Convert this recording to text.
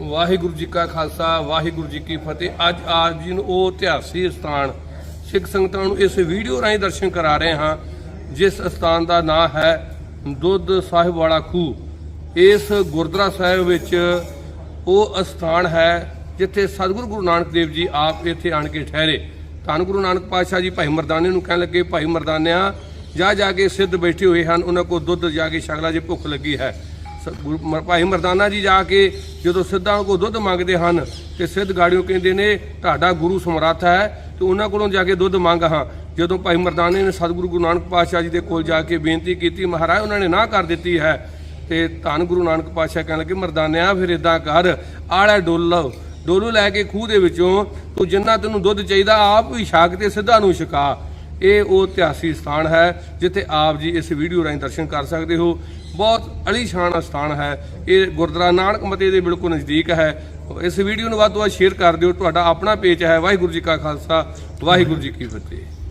ਵਾਹਿਗੁਰੂ ਜੀ ਕਾ ਖਾਲਸਾ, ਵਾਹਿਗੁਰੂ ਜੀ ਕੀ ਫਤਿਹ। ਅੱਜ ਆਪ ਜੀ ਨੂੰ ਉਹ ਇਤਿਹਾਸਿਕ ਸਥਾਨ, ਸਿੱਖ ਸੰਗਤਾਂ ਨੂੰ ਇਸ ਵੀਡੀਓ ਰਾਹੀਂ ਦਰਸ਼ਨ ਕਰਾ ਰਹੇ ਹਾਂ, ਜਿਸ ਸਥਾਨ ਦਾ ਨਾਮ ਹੈ ਦੁੱਧ ਸਾਹਿਬ ਵਾਲਾ ਖੂਹ। ਇਸ ਗੁਰਦੁਆਰਾ ਸਾਹਿਬ ਵਿੱਚ ਉਹ ਸਥਾਨ ਹੈ ਜਿੱਥੇ ਸਤਿਗੁਰੂ ਗੁਰੂ ਨਾਨਕ ਦੇਵ ਜੀ ਆਪ ਇੱਥੇ ਆਣ ਕੇ ਠਹਿਰੇ। ਧੰਨ ਗੁਰੂ ਨਾਨਕ ਪਾਤਸ਼ਾਹ ਜੀ ਭਾਈ ਮਰਦਾਨੇ ਨੂੰ ਕਹਿਣ ਲੱਗੇ, ਭਾਈ ਮਰਦਾਨਿਆਂ, ਜਾ ਜਾ ਕੇ ਸਿੱਧ ਬੈਠੇ ਹੋਏ ਹਨ, ਉਹਨਾਂ ਕੋਲ ਦੁੱਧ ਜਾ ਕੇ ਛਕਲਾ ਜੇ ਭੁੱਖ ਲੱਗੀ ਹੈ। ਗੁਰੂ ਮ- ਭਾਈ ਮਰਦਾਨਾ ਜੀ ਜਾ ਕੇ ਜਦੋਂ ਸਿੱਧਾਂ ਕੋਲ ਦੁੱਧ ਮੰਗਦੇ ਹਨ ਤੇ ਸਿੱਧ ਗਾੜੀਓ ਕਹਿੰਦੇ ਨੇ, ਤੁਹਾਡਾ ਗੁਰੂ ਸਮਰੱਥ ਹੈ। ਤੇ ਉਹਨਾਂ ਕੋਲੋਂ ਜਾ ਕੇ ਦੁੱਧ ਮੰਗ ਹਾਂ। ਜਦੋਂ ਭਾਈ ਮਰਦਾਨੇ ਨੇ ਸਤਿਗੁਰੂ ਗੁਰੂ ਨਾਨਕ ਪਾਤਸ਼ਾਹ ਜੀ ਦੇ ਕੋਲ ਜਾ ਕੇ ਬੇਨਤੀ ਕੀਤੀ, ਮਹਾਰਾਜ, ਉਹਨਾਂ ਨੇ ਨਾ ਕਰ ਦਿੱਤੀ ਹੈ। ਤੇ ਧੰਨ ਗੁਰੂ ਨਾਨਕ ਪਾਤਸ਼ਾਹ ਕਹਿਣ ਲੱਗੇ, ਮਰਦਾਨਿਆ, ਫਿਰ ਇਦਾਂ ਕਰ ਆੜਾ ਡੋਲੋ। ਡੋਲੂ ਲੈ ਕੇ ਖੂਹ ਦੇ ਵਿੱਚੋਂ, ਤੂੰ ਜਿੰਨਾ ਤੈਨੂੰ ਦੁੱਧ ਚਾਹੀਦਾ, ਆਪ ਵੀ ਛਕ ਤੇ ਸਿੱਧਾ ਨੂੰ ਛਕਾ। ਇਹ ਉਹ ਇਤਿਹਾਸੀ ਸਥਾਨ ਹੈ ਜਿੱਥੇ ਆਪ ਜੀ ਇਸ ਵੀਡੀਓ ਰਾਹੀਂ ਦਰਸ਼ਨ ਕਰ ਸਕਦੇ ਹੋ। ਬਹੁਤ ਅਲੀਸ਼ਾਨ ਸਥਾਨ ਹੈ। ਇਹ ਗੁਰਦੁਆਰਾ ਨਾਨਕ ਮਤੇ ਦੇ ਬਿਲਕੁਲ ਨਜ਼ਦੀਕ ਹੈ। ਇਸ ਵੀਡੀਓ ਨੂੰ ਵੱਧ ਤੋਂ ਵੱਧ ਸ਼ੇਅਰ ਕਰ ਦਿਓ। ਤੁਹਾਡਾ ਆਪਣਾ ਪੇਜ ਹੈ ਵਾਹਿਗੁਰੂ ਜੀ ਕਾ ਖਾਲਸਾ, ਵਾਹਿਗੁਰੂ ਜੀ ਕੀ ਫਤਿਹ।